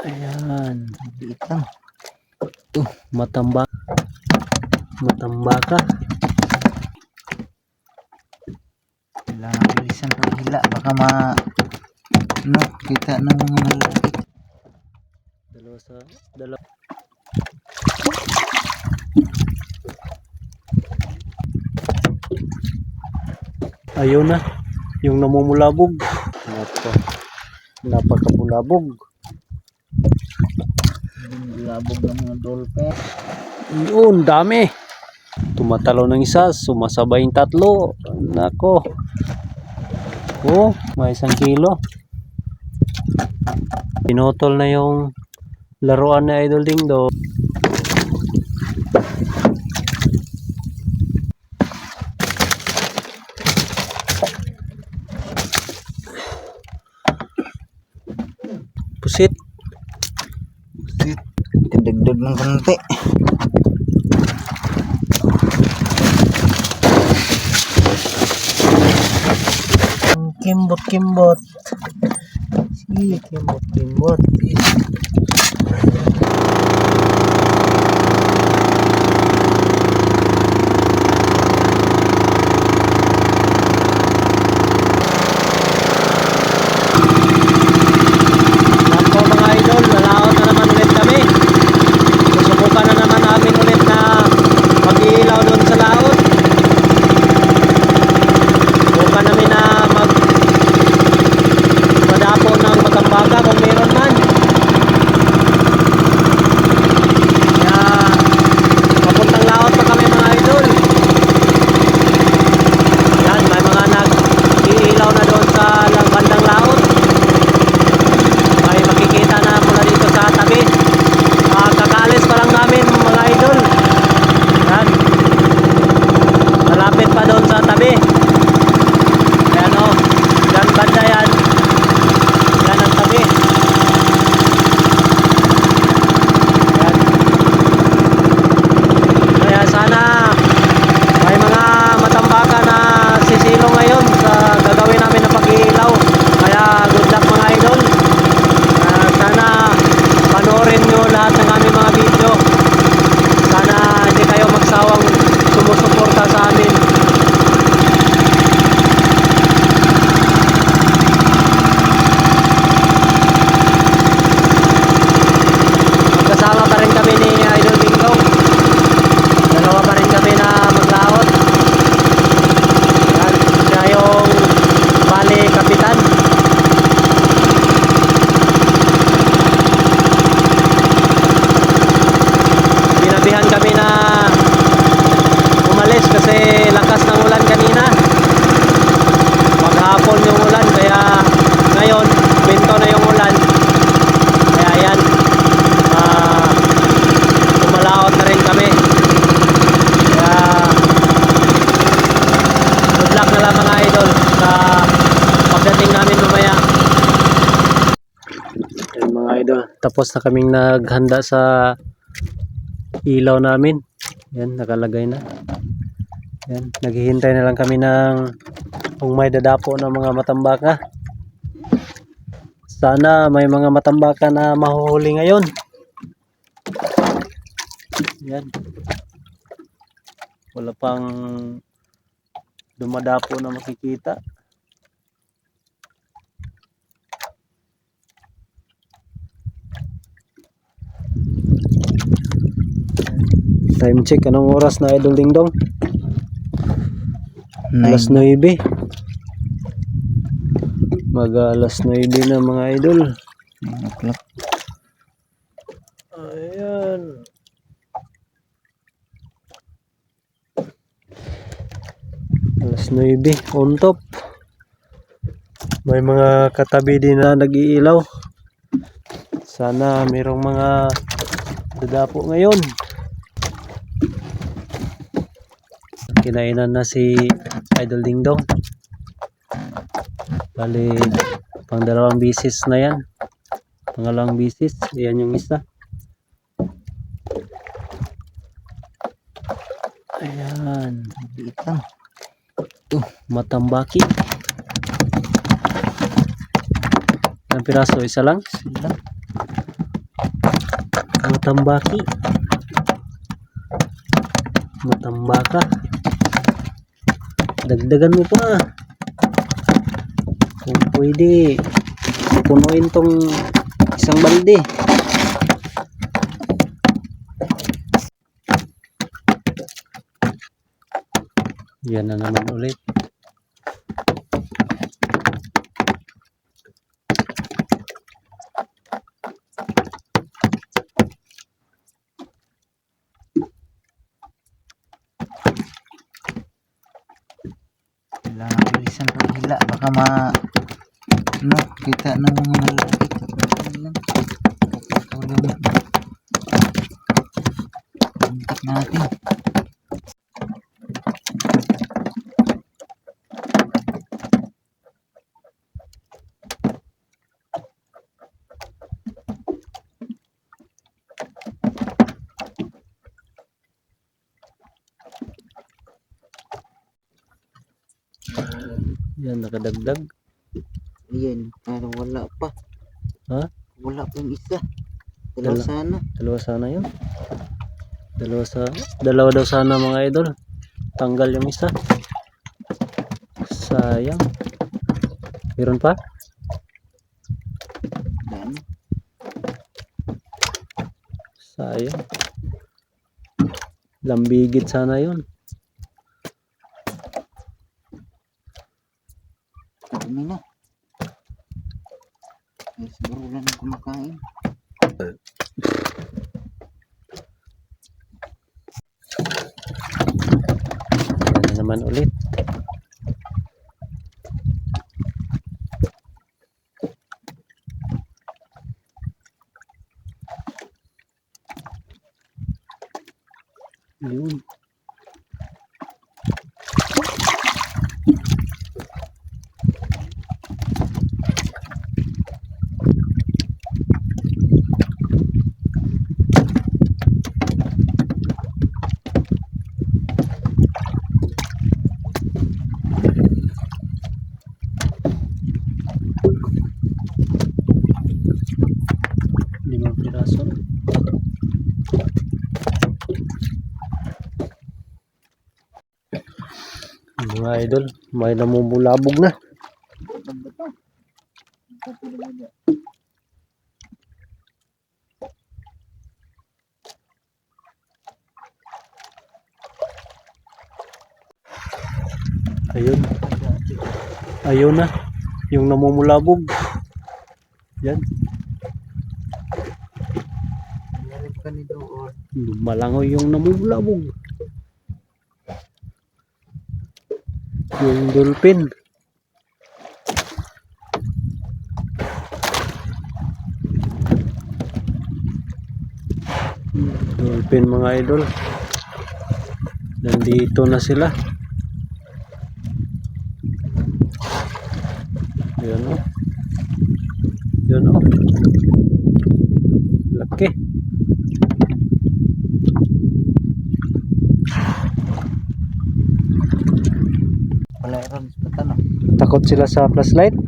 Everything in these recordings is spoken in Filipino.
Ayan. Liit lang. Matamba. Matambaka. Kailangan bilisan paghila. Baka ma... No, kita ng mga malaki. Dalawa sa... Dalawa. Ayun na. Yung namumulabog. Napa, napakapulabog. Labog ng mga dolphin. Yun, dami. Tumatalo ng isa, sumasabay yung tatlo. Nako. Oh, may isang kilo. Pinutol na yung laruan na Idol Ding Do. Pusit. Kadagdag ng konti. Kimbot, kimbot. Sige, kimbot, kimbot. Tapos na kaming naghanda sa ilaw namin. Yan, nakalagay na. Yan, naghihintay na lang kami ng kung may dadapo ng mga matambaka. Sana may mga matambaka na mahuhuli ngayon. Yan. Wala pang dumadapo na makikita. Time check, anong oras na Idol Ding Dong? Alas 9. Mag alas 9 na mga idol. Nine o'clock. Ayan. Alas 9, on top. May mga katabi din na nag-iilaw. Sana mayroong mga dadapo ngayon. Kinainan na si Idol Ding Dong. Bali, pang dalawang bisis na yan. Pangalawang bisis. Ayan yung isa. Ayan. Liit lang. Matambaki. Ilang piraso? Isa lang? Sila. Matambaki. Matambaka. Dagdagan mo pa. Kung pwede, punuin tong isang balde. Yan na naman ulit. Kailangan bilisan paghila. Baka ma... No, kita ng mga malalaki. Kapag lang. Kontak natin. Yan, nakadagdag. Ayan, parang wala pa. Ha? Wala pa yung isa. Dalawa Dala- sana. Yun. Dalawa sa dalawa daw sana mga idol. Tanggal yung isa. Sayang. Meron pa? Sayang. Lambigit sana yun. Dami na. Eh, siguro wala nang kumakain. Yan na naman ulit. Yun. Limang piraso. Mga idol, may namumulabog na. Ayun. Ayun na. Yung namumulabog. Yan. Lumalangoy yung namumulabog. Yung dolphin. Dolphin mga idol. Nandito na sila. Yan o. Yan o. Laki. Wala ron sa tanong. Takot sila sa flashlight.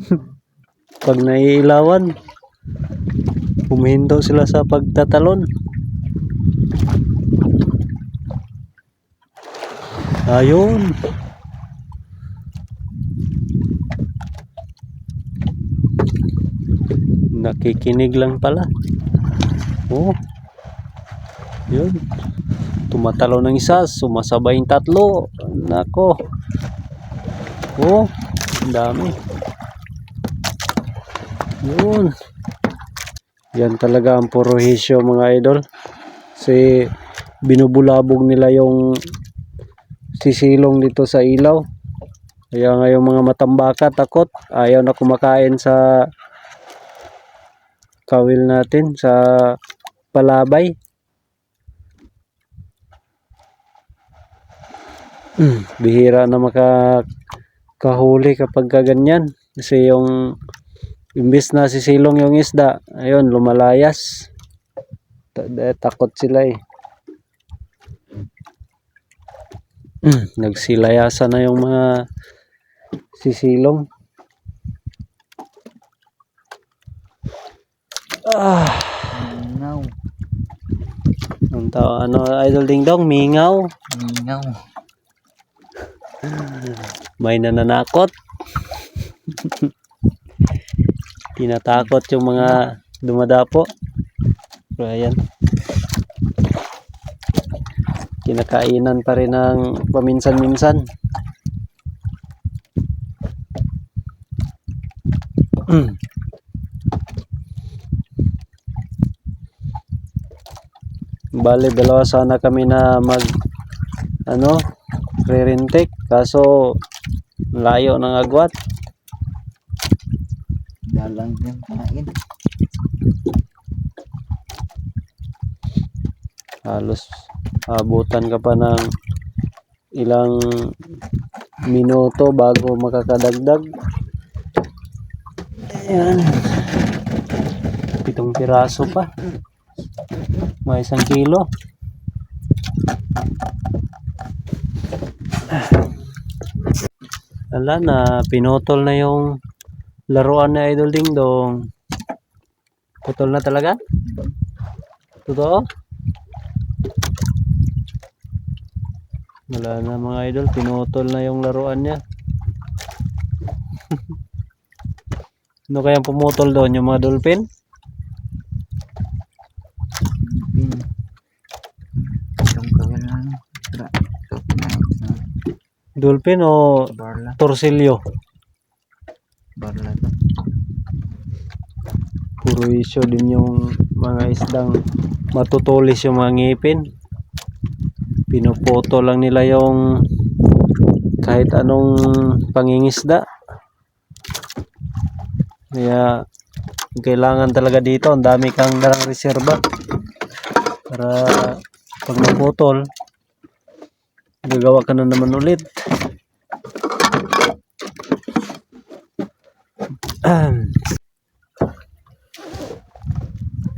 Pag naiilawan, humihinto sila sa pagtatalon. Ayun. Nakikinig lang pala. Oh. Yun. Tumatalo ng isa, sumasabay yung tatlo. Nako. Oh, ang dami. Yun. Yan talaga ang porohisyo mga idol. Kasi binubulabog nila yung sisilong dito sa ilaw. Kaya ngayon mga matambaka takot. Ayaw na kumakain sa kawil natin sa palabay. Hmm, bihira na makakahuli kapag ka ganyan. Kasi yung imbis na sisilong yung isda, ayun, lumalayas. Da- Takot sila eh. Hmm, nagsilayasan na yung mga sisilong. Ah, Ta ano idol ding dong mingaw. Mingaw. May nananakot. Tinatakot yung mga dumadapo. Pero ayan. Kinakainan pa rin ng paminsan-minsan. Bale, dalawa sana kami na mag ano, re-rentake. Kaso, layo ng agwat. Dalang yung kain. halos abutan ka pa ng ilang minuto bago makakadagdag ayan pitong piraso pa may isang kilo ala na pinutol na yung laruan na idol ding dong putol na talaga totoo Wala na mga idol, pinutol na yung laruan niya. ano kayang pumutol doon? Yung mga dolphin? Pin. Itong kawin lang. Tara. Ito kinain sa Dolphin o barla. torsilyo? Barla to. Puro isyo din yung mga isdang matutulis yung mga ngipin. Pinupoto lang nila yung kahit anong pangingisda. Kaya kailangan talaga dito, ang dami kang darang reserba para pag naputol, gagawa ka na naman ulit.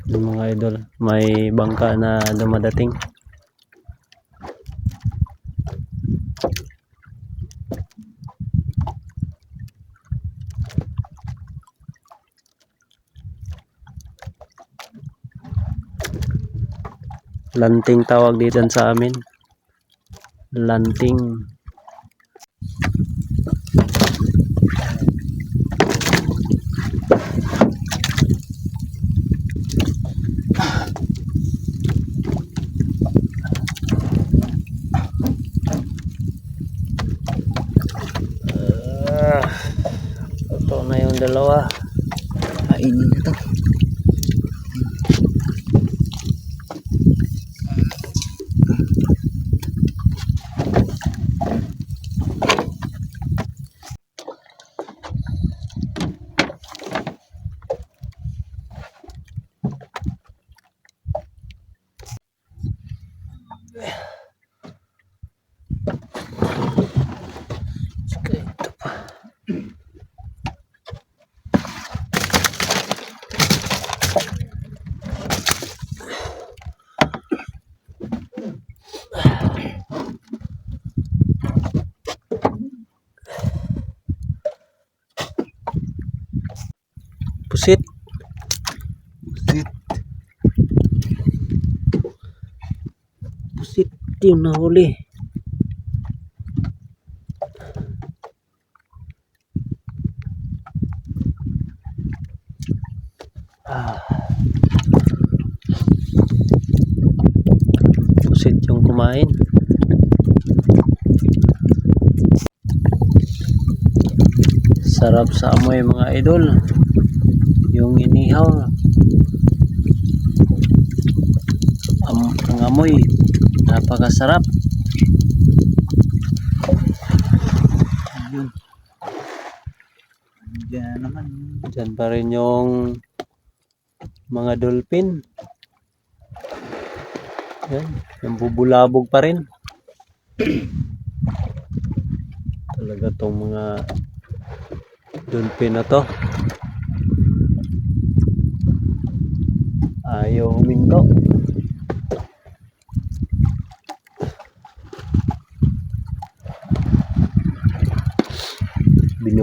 yung mga idol, may bangka na dumadating. Lanting tawag dito sa amin. Lanting. Ah, ito na yung dalawa. Kainin na to. Pusit. Sit. Pusit yung nahuli. Ah. Pusit yung kumain. Sarap sa amoy mga idol. Yung inihaw. Am ang amoy napakasarap. Ayun. Diyan naman. Diyan pa rin yung mga dolphin. Yan, yung bubulabog pa rin. Talaga tong mga dolphin na to. Ayaw huminto.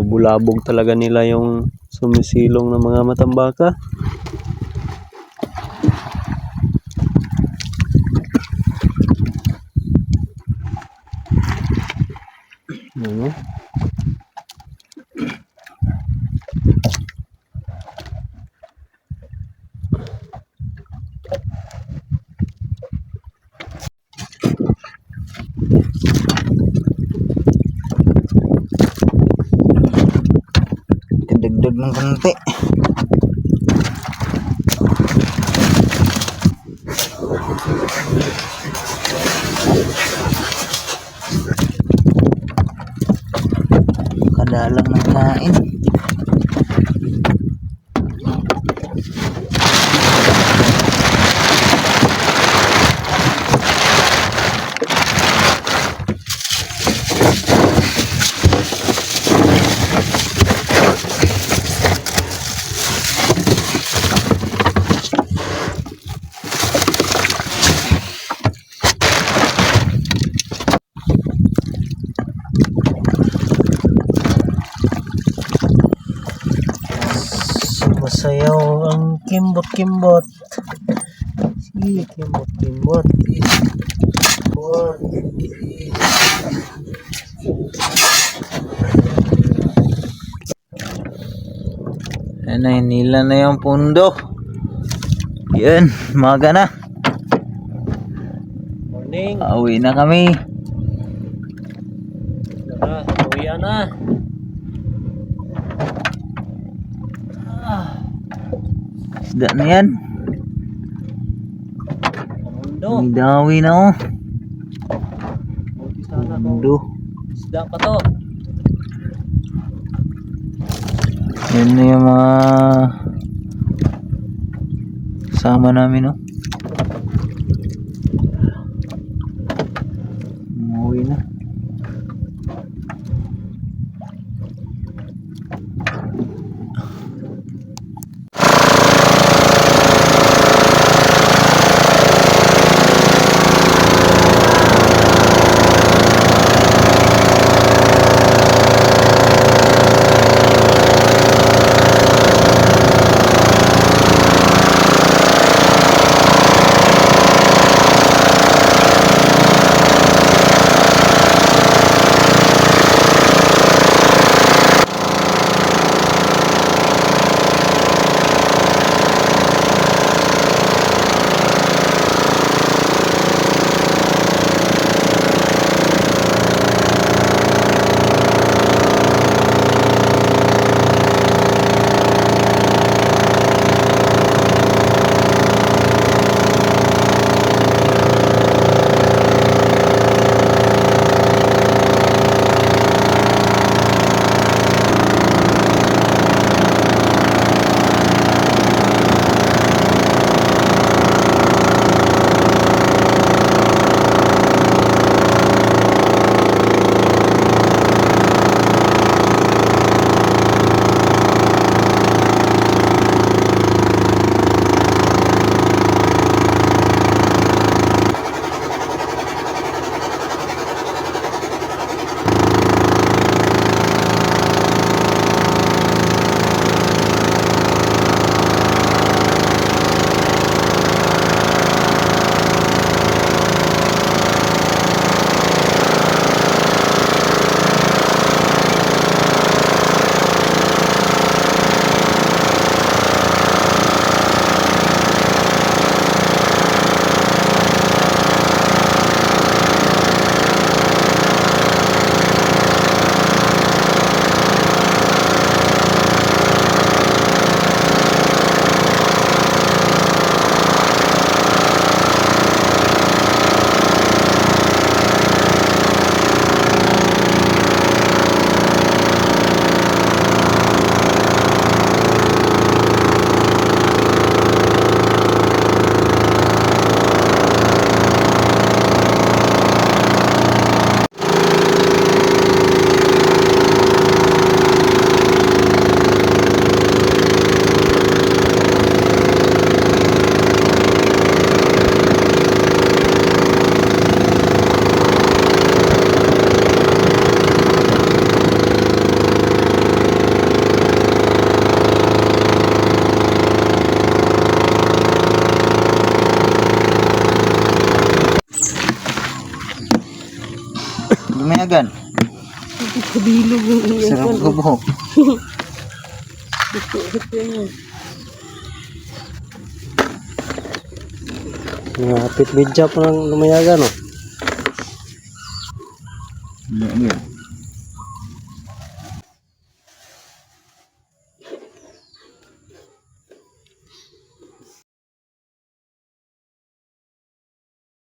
Binubulabog talaga nila yung sumisilong ng mga matambaka. Likod ng konti. Kadalang ng kain. Sumasayaw ang kimbot-kimbot. Sige, kimbot-kimbot. Kimbot. Ano, hinila na yung pundo. Yan, maga na. Morning. Pauwi na kami. Tara, uwi na. Isda na yan. Mundo. May dawi na oh. Pundo. isda pa to. Yan na yung mga kasama namin oh. Lumayagan. Kabilog yung Sarap ko buhok. Nga, pitbidya pa ng lumayagan, oh.